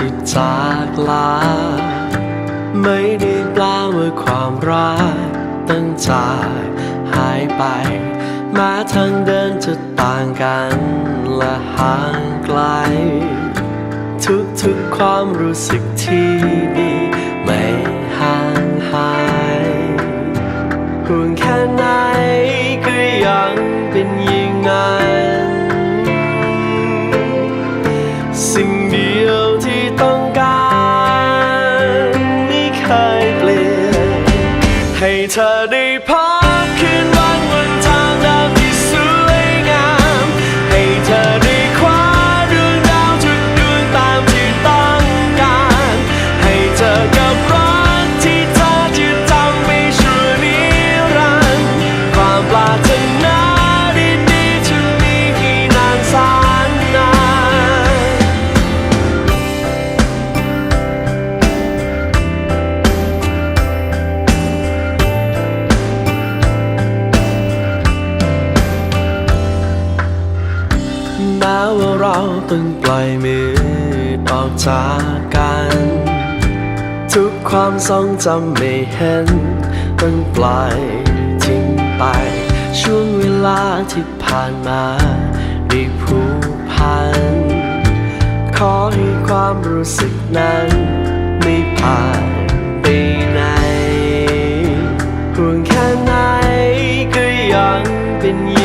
จะจบลงที่จากลา ไม่ได้แปลว่าความรักตั้งจากหายไปแม้ทางเดินจะต่างกันและห่างไกล ทุกๆความรู้สึกที่ดีไม่ห่างหายห่วงแค่ไหน ต้องปล่อยมือออกจากกัน ทุกความทรงจำไม่เห็น ต้องปล่อยทิ้งไป ช่วงเวลาที่ผ่านมาได้ผูกพัน ขอให้ความรู้สึกนั้น ไม่ผ่านไปไหนห่วงแค่ไหนก็ยังเป็นอย่างนั้น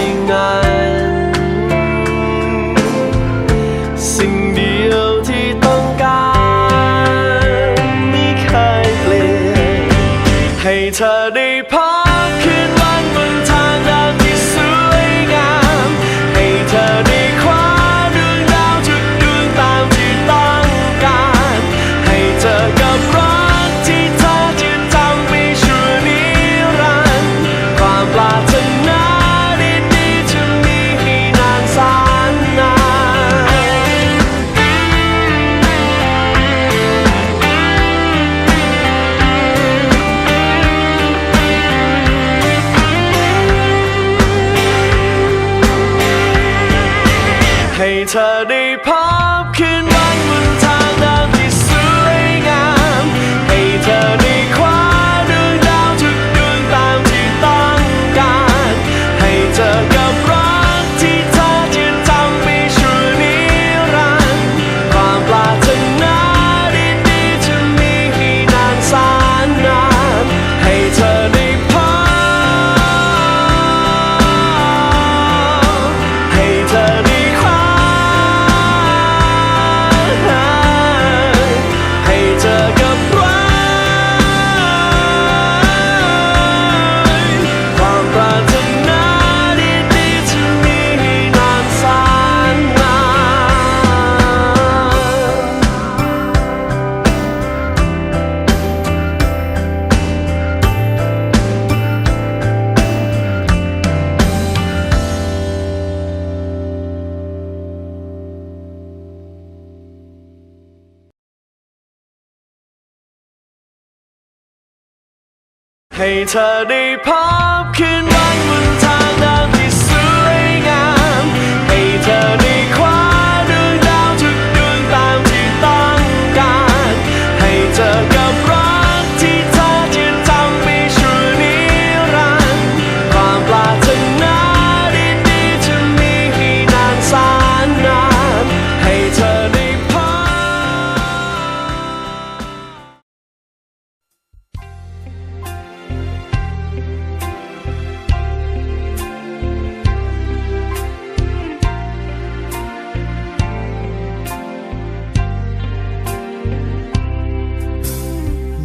ให้เธอได้พบ ให้เธอได้พบคืนวันบน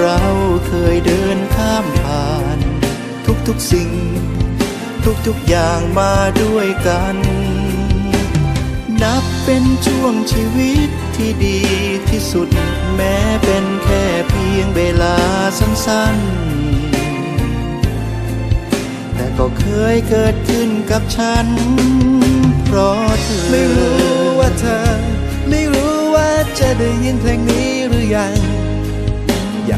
เราเคยเดินข้ามผ่าน ทุกๆสิ่ง ทุกๆอย่างมาด้วยกัน นับเป็นช่วงชีวิตที่ดีที่สุด แม้เป็นแค่เพียงเวลาสั้นๆ แต่ก็เคยเกิดขึ้นกับฉัน